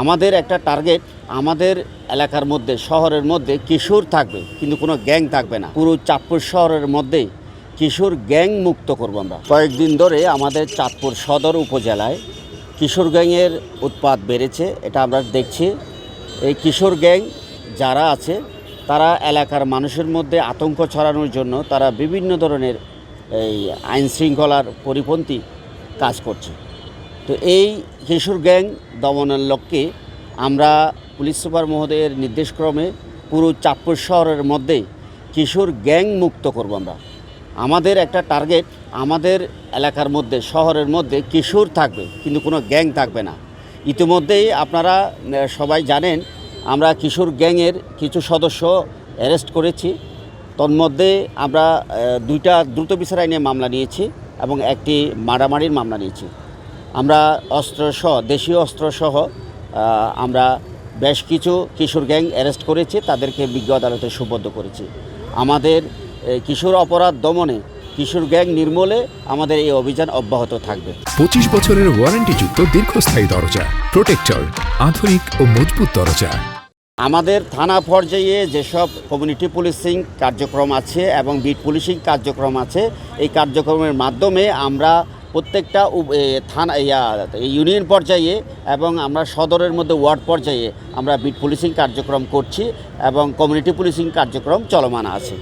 আমাদের একটা টার্গেট আমাদের এলাকার মধ্যে, শহরের মধ্যে কিশোর থাকবে, কিন্তু কোনো গ্যাং থাকবে না। পুরো চাঁদপুর শহরের মধ্যেই কিশোর গ্যাং মুক্ত করব আমরা। কয়েকদিন ধরে আমাদের চাঁদপুর সদর উপজেলায় কিশোর গ্যাংয়ের উৎপাদ বেড়েছে, এটা আমরা দেখছি। এই কিশোর গ্যাং যারা আছে, তারা এলাকার মানুষের মধ্যে আতঙ্ক ছড়ানোর জন্য তারা বিভিন্ন ধরনের এই আইন শৃঙ্খলার পরিপন্থী কাজ করছে। তো এই কিশোর গ্যাং দমনের লক্ষ্যে আমরা পুলিশ সুপার মহোদয়ের নির্দেশক্রমে পুরো চাঁদপুর শহরের মধ্যেই কিশোর গ্যাং মুক্ত করব আমরা। আমাদের একটা টার্গেট আমাদের এলাকার মধ্যে, শহরের মধ্যে কিশোর থাকবে, কিন্তু কোনো গ্যাং থাকবে না। ইতিমধ্যেই আপনারা সবাই জানেন, আমরা কিশোর গ্যাংয়ের কিছু সদস্য অ্যারেস্ট করেছি। তন্মধ্যে আমরা দুইটা দ্রুত বিচার আইনে মামলা নিয়েছি এবং একটি মারামারির মামলা নিয়েছি। আমরা অস্ত্রসহ দেশীয় অস্ত্রসহ আমরা বেশ কিছু কিশোর গ্যাং অ্যারেস্ট করেছি তাদেরকে বিজ্ঞ আদালতে সুবদ্ধ করেছি। আমাদের কিশোর অপরাধ দমনে কিশোর গ্যাং নির্মূলে আমাদের এই অভিযান অব্যাহত থাকবে। পঁচিশ বছরের ওয়ারেন্টিযুক্ত দীর্ঘস্থায়ী দরজা প্রোটেক্টর আধুনিক ও মজবুত দরজা। আমাদের থানা পর্যায়ে যেসব কমিউনিটি পুলিশিং কার্যক্রম আছে এবং বিট পুলিশিং কার্যক্রম আছে এই কার্যক্রমের মাধ্যমে আমরা প্রত্যেকটা থানা ইয়া, ইউনিয়ন পর্যায়ে এবং আমরা সদরের মধ্যে ওয়ার্ড পর্যায়ে আমরা বিট পুলিশিং কার্যক্রম করছি এবং কমিউনিটি পুলিশিং কার্যক্রম চলমান আছে।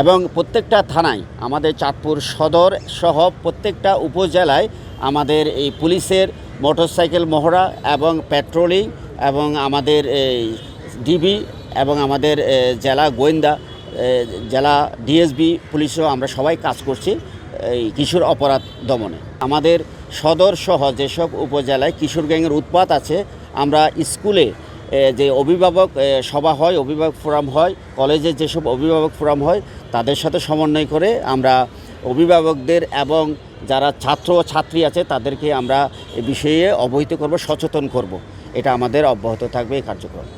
এবং প্রত্যেকটা থানায় আমাদের চাঁদপুর সদর সহ প্রত্যেকটা উপজেলায় আমাদের এই পুলিশের মোটরসাইকেল মহড়া এবং পেট্রোলিং এবং আমাদের এই ডিবি এবং আমাদের জেলা গোয়েন্দা জেলা ডিএসবি পুলিশও আমরা সবাই কাজ করছি। এই কিশোর অপরাধ দমনে। আমাদের সদর সহ যেসব উপজেলায় কিশোর গ্যাংয়ের উৎপাত আছে, আমরা স্কুলে যে অভিভাবক সভা হয়, অভিভাবক ফোরাম হয়, কলেজে যেসব অভিভাবক ফোরাম হয়, তাদের সাথে সমন্বয় করে আমরা অভিভাবকদের এবং যারা ছাত্র ছাত্রী আছে, তাদেরকে আমরা এ বিষয়ে অবহিত করব, সচেতন করব। এটা আমাদের অব্যাহত থাকবে এই কার্যক্রম।